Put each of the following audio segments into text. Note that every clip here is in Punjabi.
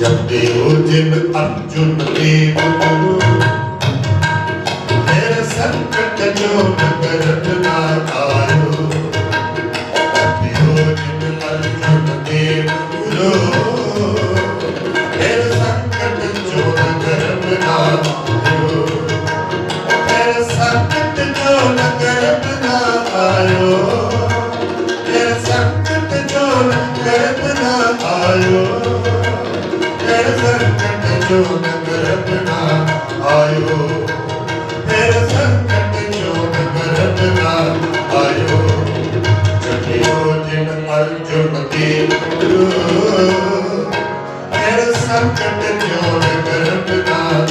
ਜਪਦੇ ਹੋ ਜਿਨ ਅਰਜੁਨ ਦੇਵ ਗੁਰੂ। ਫਿਰ ਸੰਕਟ ਜੋ ਨਗ ਜੁਨ ਕੇ ਗੁਰੂ ਹਰ ਸੰਕਟ ਨਿਉ ਕਰਤ ਦਾ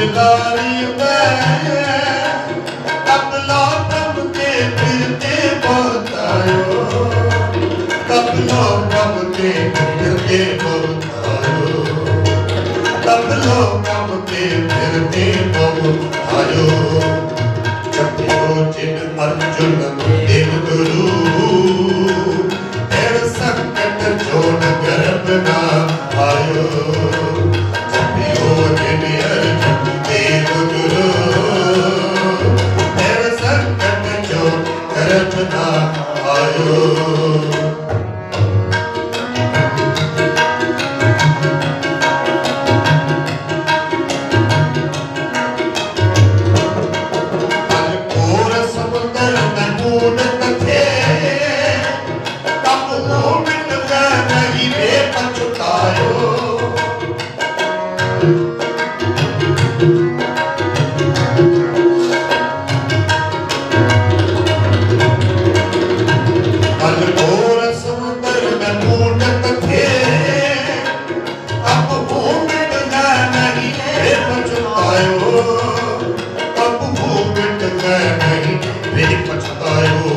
ਦਿਲਾਰੀ ਪੈ ਕਪਲਾ ਪ੍ਰਭ ਕੇ ਫਿਰ ਤੇ ਬੋਤਾਇਓ ਕਪਲੋ ਪ੍ਰਭ ਕੇ ਫਿਰ ਤੇ ਬੋਤਾਇਓ ਕਪਲੋ ਪ੍ਰਭ ਕੇ ਫਿਰ ਤੇ ਬੋਤਾਇਓ ਜਪਿਓ ਜਿਨ ਅਰਜੁਨ ਵੇ ਪਛਤਾਇਓ ਕਬ ਹੋ ਮਿਟ ਗਏ ਨਹੀਂ ਵੇ ਪਛਤਾਇਓ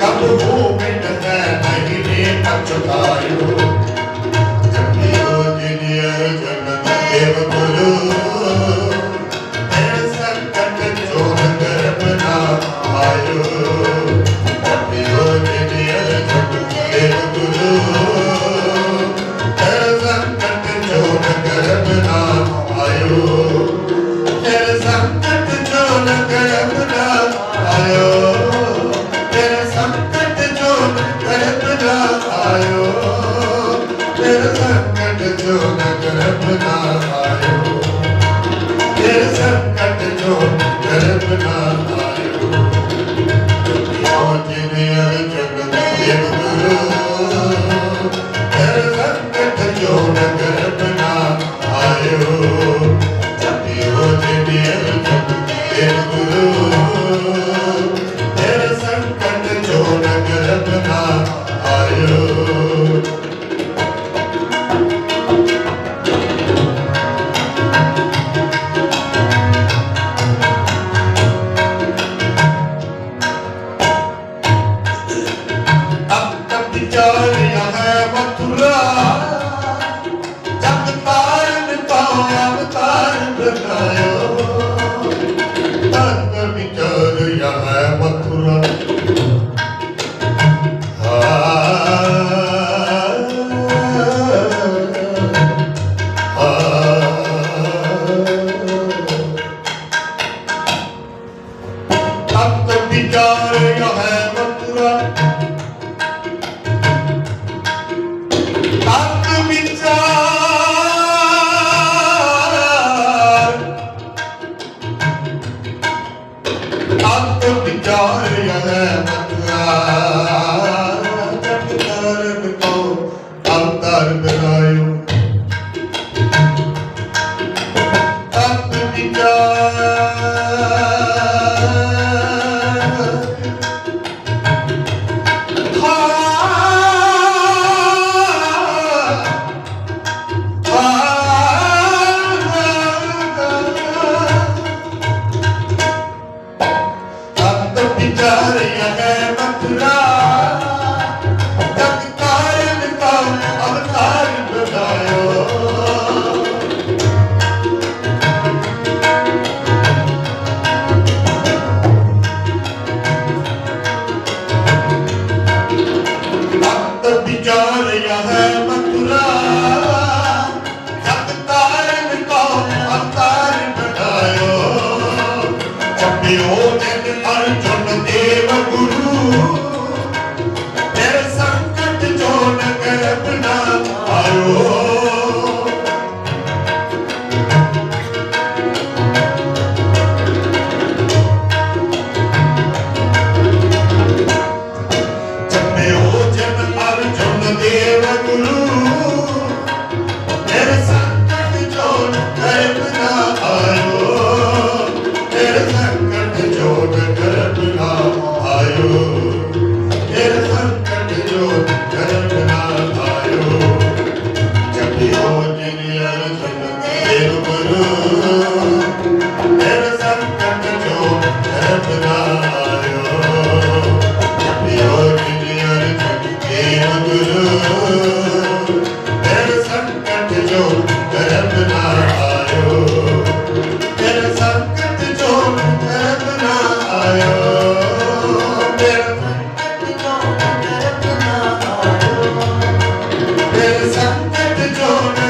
ਕਬ ਹੋ ਮਿਟ ਗਏ ਨਹੀਂ ਵੇ ਪਛਤਾਇਓ ਜਪਿਓ ਜਿਨਿਆ ਜਨਮ ਦੇਵ ਕੋ Oh. I'm door. gonna